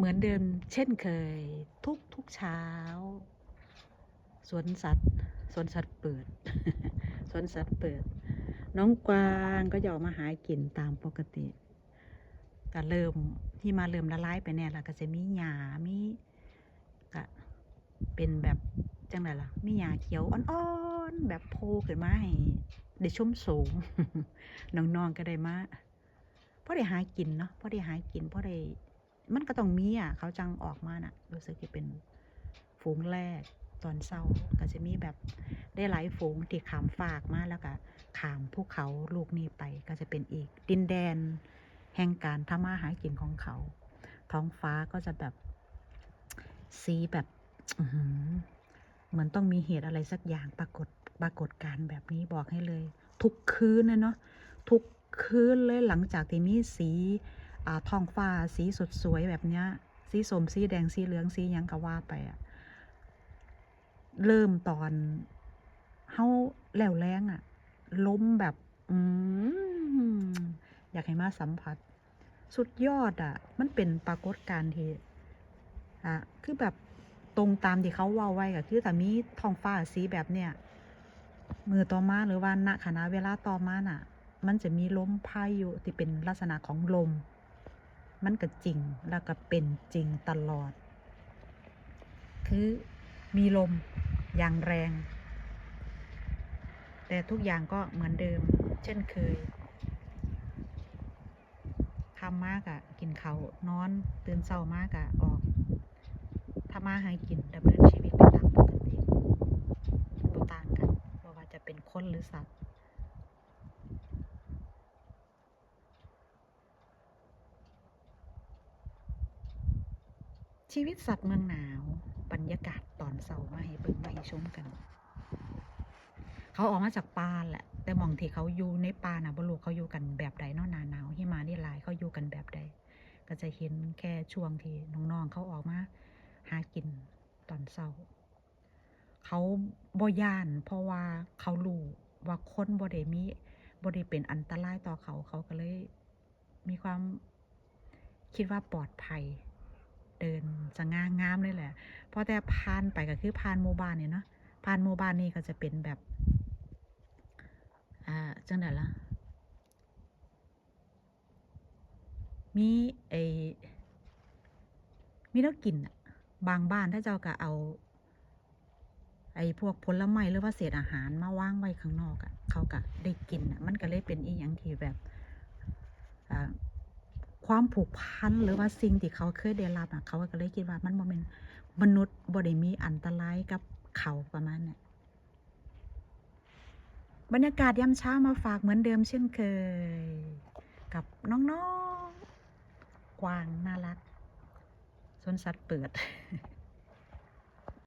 เหมือนเดิมเช่นเคย ทุกทุกเช้า สวนสัตว์สวนสัตว์เปิด สวนสัตว์เปิด น้องกวางก็จะออกมาหากินตามปกติก็เริ่มที่มาเริ่มละลายไปแน่ละก็จะมีหญ้ามีก็เป็นแบบจังไรล่ะมีหญ้าเขียวอ่อนๆแบบโพขึ้นมาให้ได้ชุ่มสูงน้องๆก็ได้มาพอได้หากินเนาะพอได้หากินพอได้ มันก็ต้องมีอะ เขาจังออกมาน่ะ รู้สึกจะเป็นฝูงแรกตอนเศร้าก็จะมีแบบได้หลายฝูงที่ขามฝากมาแล้วก็ขามภูเขาลูกนี้ไปก็จะเป็นอีกดินแดน แห่งการทำมาหากินของเขา ท้องฟ้าก็จะแบบสีแบบเหมือนต้องมีเหตุอะไรสักอย่างปรากฏปรากฏการแบบนี้บอกให้เลย ทุกคืนนะเนาะทุกคืนเลยหลังจากที่มีสี ท้องฟ้าสีสดสวยแบบเนี้ย สีสมสีแดงสีเหลืองสียังก็ว่าไปอะเริ่มตอนเฮาแล้วแรงอะล้มแบบอืมอยากให้มาสัมผัส สุดยอดอะมันเป็นปรากฏการณ์ที่อะคือแบบตรงตามที่เขาว่าไว้ก็คือถ้ามีท้องฟ้าสีแบบเนี้ยมือต่อมาหรือว่าณขณะเวลาต่อมาน่ะ มันจะมีลมพายุที่เป็นลักษณะของลม มันก็จริงแล้วก็เป็นจริงตลอด คือมีลมอย่างแรง แต่ทุกอย่างก็เหมือนเดิม เช่นเคยทำมากอะกินเขานอน ตื่นเช้ามากอะออกทำมาหากินดำเนินชีวิตไปตามปกติบ่ต่างกันบ่ว่าจะเป็นคนหรือสัตว์ ชีวิตสัตว์เมืองหนาว บรรยากาศตอนเสาร์มาให้เบิ่งมาให้ชมกัน เขาออกมาจากป่าแหละ แต่มองที่เขาอยู่ในป่านะบ่รู้เขาอยู่กันแบบใดเนาะหนาหนาวหิมะนี่หลายเขาอยู่กันแบบใด ก็จะเห็นแค่ช่วงที่น้องๆเขาออกมาหากินตอนเช้าเขาบ่ย่านเพราะว่าเขารู้ว่าคนบ่ได้มีบ่ได้เป็นอันตรายต่อเขาเขาก็เลยมีความคิดว่าปลอดภัย เดินสง่างามเลยแหละเพราะแต่ผ่านไปก็คือผ่านหมู่บ้านเนี่ยเนาะผ่านหมู่บ้านนี่ก็จะเป็นแบบอ่าจังไดล่ะมีไอมีแน้กินอะบางบ้านถ้าเจ้าก็เอา ไอ้พวกผลไม้หรือว่าเศษอาหารมาว่างไว้ข้างนอกอะเขาก็ได้กินอะมันก็เลยเป็นอีหยังที่แบบอ่า ความผูกพันหรือว่าสิ่งที่เขาเคยได้รับอะเขาก็เลยคิดว่ามันโมเมนมนุษย์บ่ได้มีอันตรายกับเขาประมาณนี้บรรยากาศยามเช้ามาฝากเหมือนเดิมเช่นเคย กับน้องๆกวางน่ารักสวนสัตว์เปิด